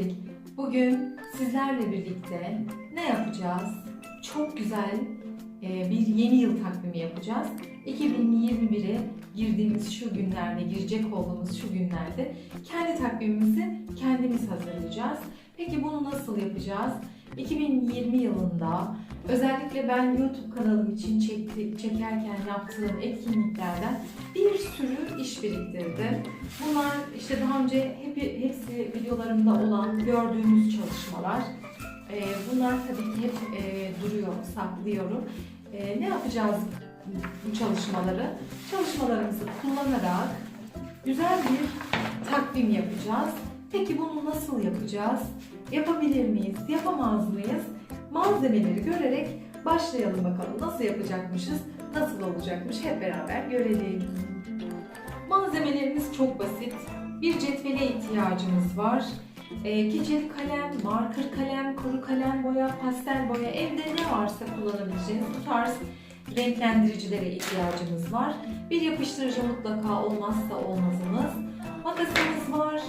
Özçelik. Bugün sizlerle birlikte ne yapacağız? Çok güzel e, bir yeni yıl takvimi yapacağız. 2021'e girdiğimiz şu günlerde, girecek olduğumuz şu günlerde kendi takvimimizi kendimiz hazırlayacağız. Peki bunu nasıl yapacağız? 2020 yılında özellikle ben YouTube kanalım için çekti, çekerken yaptığım etkinliklerden bir sürü iş biriktirdim. Bunlar işte daha önce hep, hepsi videolarımda olan gördüğünüz çalışmalar. Ee, bunlar tabii ki hep e, duruyor, saklıyorum. Ee, ne yapacağız bu çalışmaları? Çalışmalarımızı kullanarak güzel bir takvim yapacağız. Peki bunu nasıl yapacağız? Yapabilir miyiz? Yapamaz mıyız? Malzemeleri görerek başlayalım bakalım. Nasıl yapacakmışız? Nasıl olacakmış? Hep beraber görelim. Malzemelerimiz çok basit. Bir cetvele ihtiyacımız var. E, keçeli kalem, marker kalem, kuru kalem boya, pastel boya, evde ne varsa kullanabileceğiniz bu tarz renklendiricilere ihtiyacımız var. Bir yapıştırıcı mutlaka olmazsa olmazımız. Makasımız var,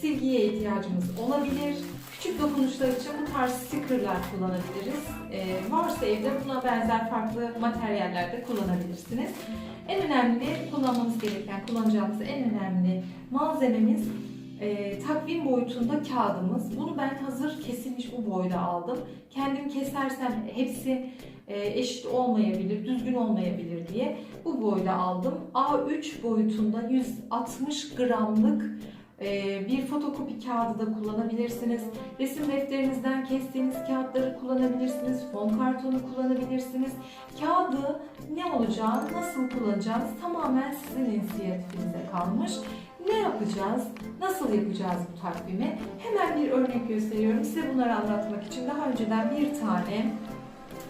silgiye ihtiyacımız olabilir. Küçük dokunuşlar için bu tarz stickerlar kullanabiliriz. E, varsa evde buna benzer farklı materyaller de kullanabilirsiniz. En önemli kullanmamız gereken, kullanacağımız en önemli malzememiz e, takvim boyutunda kağıdımız. Bunu ben hazır kesilmiş bu boyda aldım. Kendim kesersem hepsi e, eşit olmayabilir, düzgün olmayabilir diye bu boyda aldım. A3 boyutunda 160 gramlık bir fotokopi kağıdı da kullanabilirsiniz. Resim defterinizden kestiğiniz kağıtları kullanabilirsiniz. Fon kartonu kullanabilirsiniz. Kağıdı ne olacağı, nasıl kullanacağınız tamamen sizin inisiyatifinize kalmış. Ne yapacağız? Nasıl yapacağız bu takvimi? Hemen bir örnek gösteriyorum. Size bunları anlatmak için daha önceden bir tane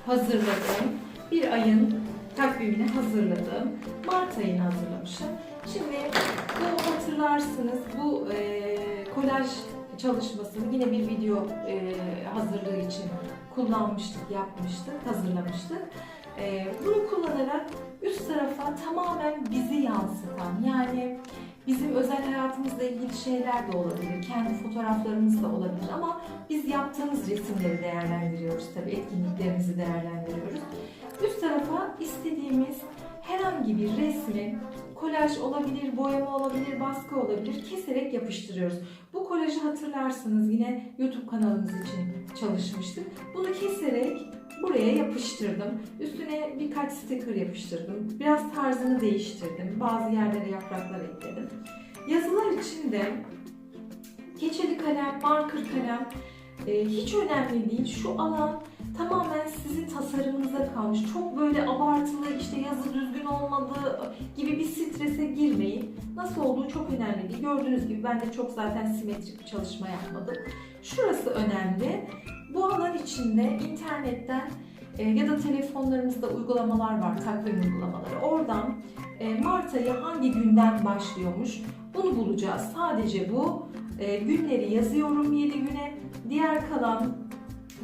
hazırladım. Bir ayın takvimini hazırladım. Mart ayını hazırlamışım. Şimdi bu hatırlarsınız bu e, kolaj çalışmasını yine bir video e, hazırlığı için kullanmıştık, yapmıştık, hazırlamıştık. E, bunu kullanarak üst tarafa tamamen bizi yansıtan yani bizim özel hayatımızla ilgili şeyler de olabilir, kendi fotoğraflarımız da olabilir ama biz yaptığımız resimleri değerlendiriyoruz tabii, etkinliklerimizi değerlendiriyoruz. Üst tarafa istediğimiz herhangi bir resmi kolaj olabilir, boyama olabilir, baskı olabilir keserek yapıştırıyoruz. Bu kolajı hatırlarsınız yine YouTube kanalımız için çalışmıştık. Bunu keserek buraya yapıştırdım. Üstüne birkaç sticker yapıştırdım. Biraz tarzını değiştirdim. Bazı yerlere yapraklar ekledim. Yazılar için de keçeli kalem, marker kalem e, hiç önemli değil. Şu alan tamamen sizin tasarımınıza kalmış. Çok böyle abartılı işte yazı düzgün olmadı gibi bir strese girmeyin. Nasıl olduğu çok önemli değil. Gördüğünüz gibi ben de çok zaten simetrik bir çalışma yapmadım. Şurası önemli. Bu alan içinde internetten ya da telefonlarımızda uygulamalar var, takvim uygulamaları. Oradan e, Mart ayı hangi günden başlıyormuş bunu bulacağız. Sadece bu. E, günleri yazıyorum 7 güne. Diğer kalan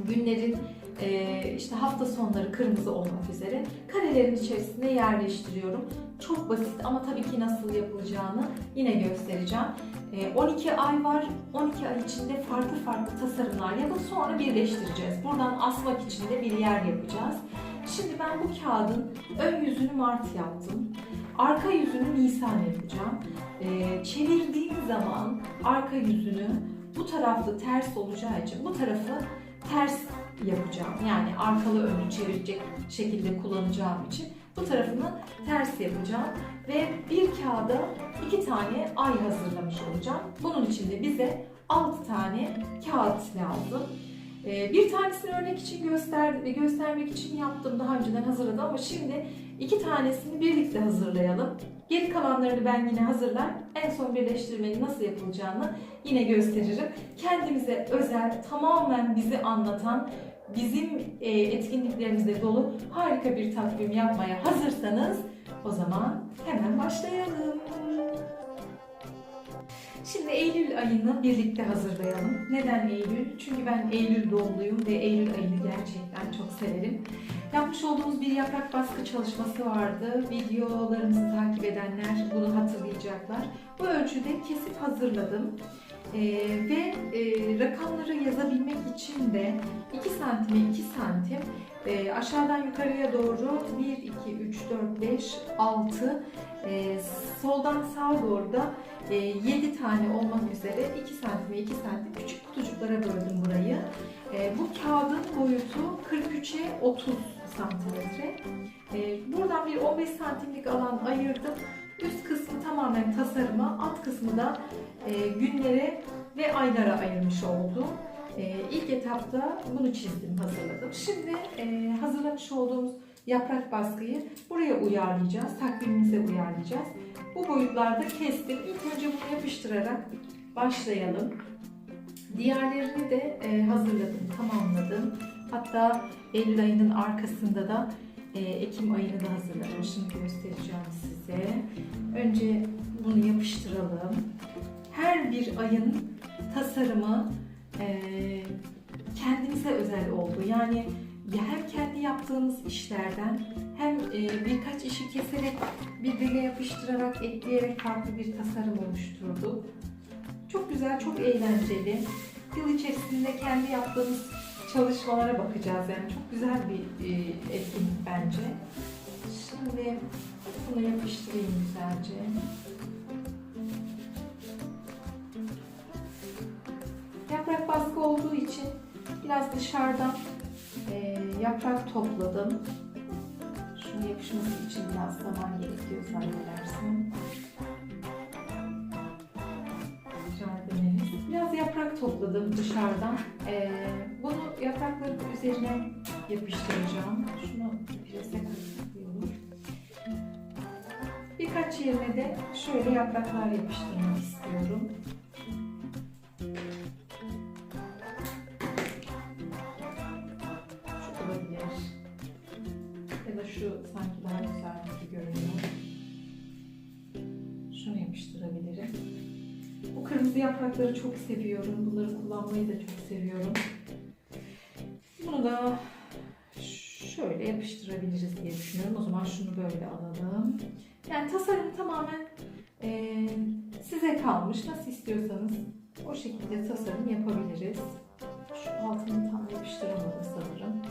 günlerin e, işte hafta sonları kırmızı olmak üzere karelerin içerisine yerleştiriyorum. Çok basit ama tabii ki nasıl yapılacağını yine göstereceğim. E, 12 ay var. 12 ay içinde farklı farklı tasarımlar yapıp sonra birleştireceğiz. Buradan asmak için de bir yer yapacağız. Şimdi ben bu kağıdın ön yüzünü Mart yaptım. Arka yüzünü Nisan yapacağım. E, çevirdiğim zaman arka yüzünü bu tarafta ters olacağı için bu tarafı ters yapacağım. Yani arkalı önlü çevirecek şekilde kullanacağım için bu tarafını ters yapacağım. Ve bir kağıda iki tane ay hazırlamış olacağım. Bunun için de bize 6 tane kağıt lazım. Ee, bir tanesini örnek için göster göstermek için yaptım. Daha önceden hazırladım ama şimdi iki tanesini birlikte hazırlayalım. Geri kalanlarını ben yine hazırlar. En son birleştirmenin nasıl yapılacağını yine gösteririm. Kendimize özel, tamamen bizi anlatan, bizim e, etkinliklerimizde dolu harika bir takvim yapmaya hazırsanız o zaman hemen başlayalım. Şimdi Eylül ayını birlikte hazırlayalım. Neden Eylül? Çünkü ben Eylül doğumluyum ve Eylül ayını gerçekten çok severim. Yapmış olduğumuz bir yaprak baskı çalışması vardı. Videolarımızı takip edenler bunu hatırlayacaklar. Bu ölçüde kesip hazırladım. Ee, ve e, rakamları yazabilmek için de 2 santime 2 santim e, aşağıdan yukarıya doğru 1, 2, 3, 4, 5, 6 e, soldan sağa doğru da e, 7 tane olmak üzere 2 santime 2 santim küçük kutucuklara böldüm burayı. E, bu kağıdın boyutu 43'e 30 santimetre. E, buradan bir 15 santimlik alan ayırdım. Üst kısmı tamamen tasarıma, alt kısmı da e, günlere ve aylara ayırmış oldum. E, ilk etapta bunu çizdim, hazırladım. Şimdi e, hazırlamış olduğumuz yaprak baskıyı buraya uyarlayacağız, takvimimize uyarlayacağız. Bu boyutlarda kestim. İlk önce bunu yapıştırarak başlayalım. Diğerlerini de e, hazırladım, tamamladım. Hatta Eylül ayının arkasında da e, Ekim ayını da hazırladım. Şimdi göstereceğim. Önce bunu yapıştıralım. Her bir ayın tasarımı e, kendimize özel oldu. Yani ya hem kendi yaptığımız işlerden hem birkaç işi keserek birbirine yapıştırarak, ekleyerek farklı bir tasarım oluşturduk. Çok güzel, çok eğlenceli. Yıl içerisinde kendi yaptığımız çalışmalara bakacağız. Yani çok güzel bir etkinlik bence. Şimdi bunu yapıştırayım güzelce. Yaprak baskı olduğu için biraz dışarıdan e, yaprak topladım. Şunun yapışması için biraz zaman gerekiyor zannedersem. Jardinimiz. Biraz yaprak topladım dışarıdan. E, bunu yaprakların üzerine yapıştıracağım. Şunu Birkaç yerine de şöyle yapraklar yapıştırmak istiyorum. Şu olabilir. Ya da şu sanki daha güzel gibi görünüyor. Şunu yapıştırabilirim. Bu kırmızı yaprakları çok seviyorum. Bunları kullanmayı da çok seviyorum. Yapıştırabiliriz diye düşünüyorum. O zaman şunu böyle alalım. Yani tasarım tamamen eee, size kalmış. Nasıl istiyorsanız o şekilde tasarım yapabiliriz. Şu altını tam yapıştıramadım sanırım.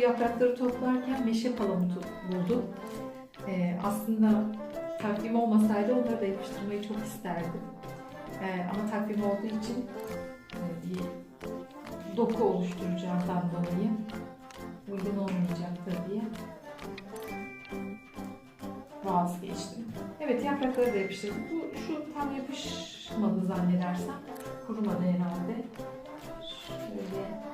Yaprakları toplarken meşe palamutu buldum. Ee, aslında takvim olmasaydı onları da yapıştırmayı çok isterdim. Ee, ama takvim olduğu için e, bir doku oluşturacağından dolayı uygun olmayacaktır diye vazgeçtim. Evet yaprakları da yapıştırdım. Bu şu tam yapışmadı zannedersem. Kurumadı herhalde. Şöyle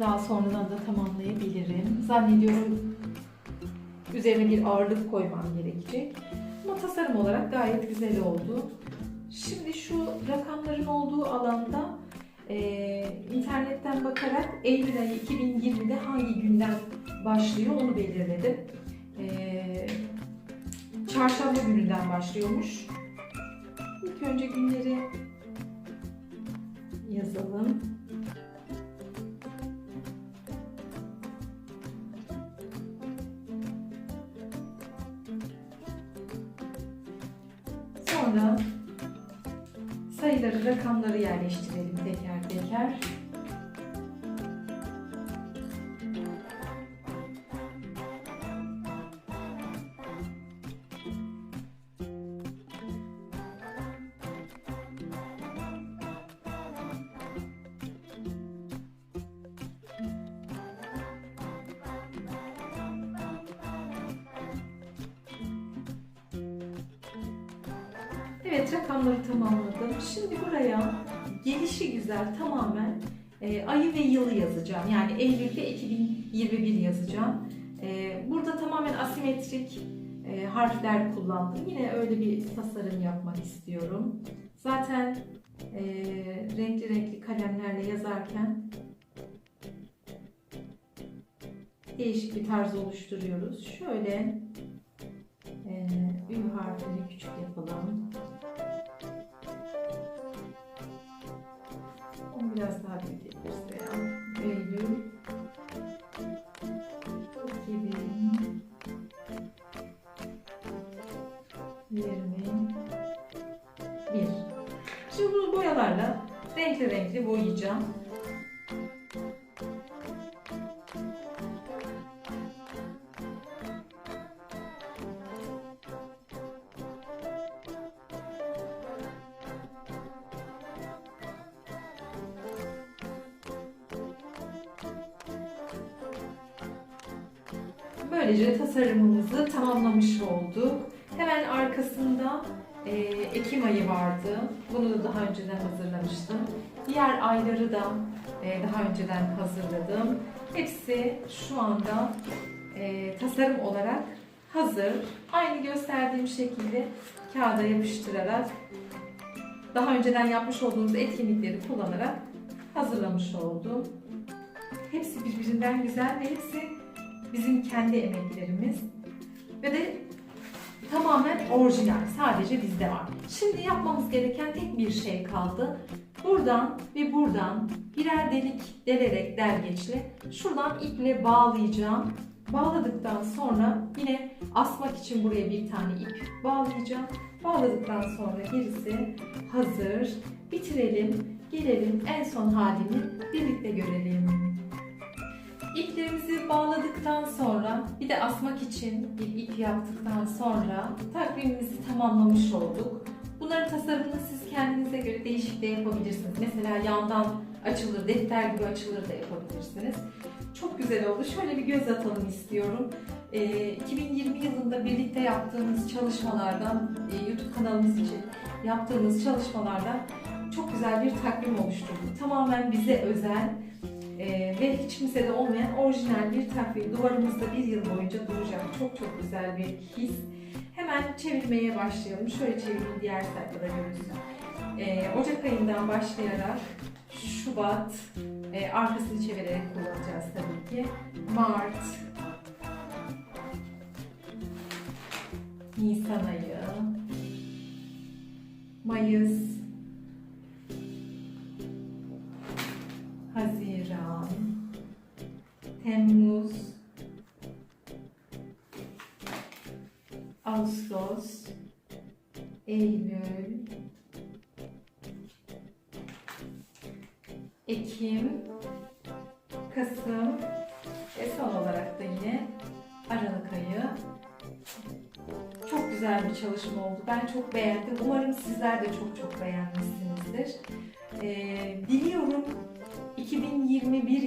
daha sonradan da tamamlayabilirim. Zannediyorum üzerine bir ağırlık koymam gerekecek. Ama tasarım olarak gayet güzel oldu. Şimdi şu rakamların olduğu alanda e, internetten bakarak Eylül ayı 2020'de hangi günden başlıyor onu belirledim. E, çarşamba gününden başlıyormuş. İlk önce günleri yazalım. Sayıları, rakamları yerleştirelim teker teker. Evet rakamları tamamladım. Şimdi buraya gelişi güzel tamamen e, ayı ve yılı yazacağım. Yani Eylül ve 2021 yazacağım. E, burada tamamen asimetrik e, harfler kullandım. Yine öyle bir tasarım yapmak istiyorum. Zaten e, renkli renkli kalemlerle yazarken değişik bir tarz oluşturuyoruz. Şöyle e, Ü harfini küçük yapalım. Biraz daha büyütebiliriz veya Eylül. 2021 Şimdi bunu boyalarla renkli renkli boyayacağım. Tamamlamış olduk. Hemen arkasında e, Ekim ayı vardı. Bunu da daha önceden hazırlamıştım. Diğer ayları da e, daha önceden hazırladım. Hepsi şu anda e, tasarım olarak hazır. Aynı gösterdiğim şekilde kağıda yapıştırarak daha önceden yapmış olduğumuz etkinlikleri kullanarak hazırlamış oldum. Hepsi birbirinden güzel ve hepsi bizim kendi emeklerimiz ve de tamamen orijinal. Sadece bizde var. Şimdi yapmamız gereken tek bir şey kaldı. Buradan ve buradan birer delik delerek dergeçle şuradan iple bağlayacağım. Bağladıktan sonra yine asmak için buraya bir tane ip bağlayacağım. Bağladıktan sonra gerisi hazır. Bitirelim. Gelelim en son halini birlikte görelim. İplerimizi bağladıktan sonra bir de asmak için bir ip yaptıktan sonra takvimimizi tamamlamış olduk. Bunların tasarımını siz kendinize göre değişik de yapabilirsiniz. Mesela yandan açılır, defter gibi açılır da yapabilirsiniz. Çok güzel oldu. Şöyle bir göz atalım istiyorum. Ee, 2020 yılında birlikte yaptığımız çalışmalardan, e, YouTube kanalımız için yaptığımız çalışmalardan çok güzel bir takvim oluşturduk. Tamamen bize özel ee, ve hiç kimsede olmayan orijinal bir takvim duvarımızda bir yıl boyunca duracak. Çok çok güzel bir his. Hemen çevirmeye başlayalım. Şöyle çevireyim diğer sayfada görürsün. Ee, Ocak ayından başlayarak Şubat, e, arkasını çevirerek kullanacağız tabii ki. Mart, Nisan ayı, Mayıs, Temmuz, Ağustos, Eylül, Ekim, Kasım ve son olarak da yine Aralık ayı. Çok güzel bir çalışma oldu. Ben çok beğendim. Umarım sizler de çok çok beğenmişsinizdir. Ee, diliyorum 2021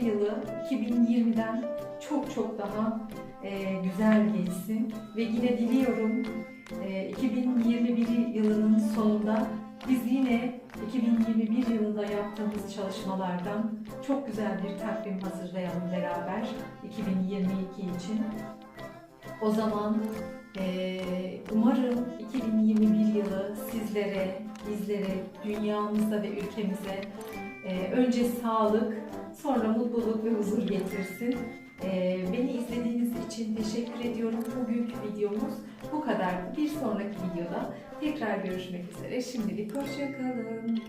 yılı 2020'den çok çok daha e, güzel geçsin ve yine diliyorum e, 2021 yılının sonunda biz yine 2021 yılında yaptığımız çalışmalardan çok güzel bir takvim hazırlayalım beraber 2022 için. O zaman e, umarım 2021 yılı sizlere, bizlere, dünyamıza ve ülkemize ee, önce sağlık, sonra mutluluk ve huzur getirsin. Ee, beni izlediğiniz için teşekkür ediyorum. Bugünkü videomuz bu kadar. Bir sonraki videoda tekrar görüşmek üzere. Şimdilik hoşçakalın.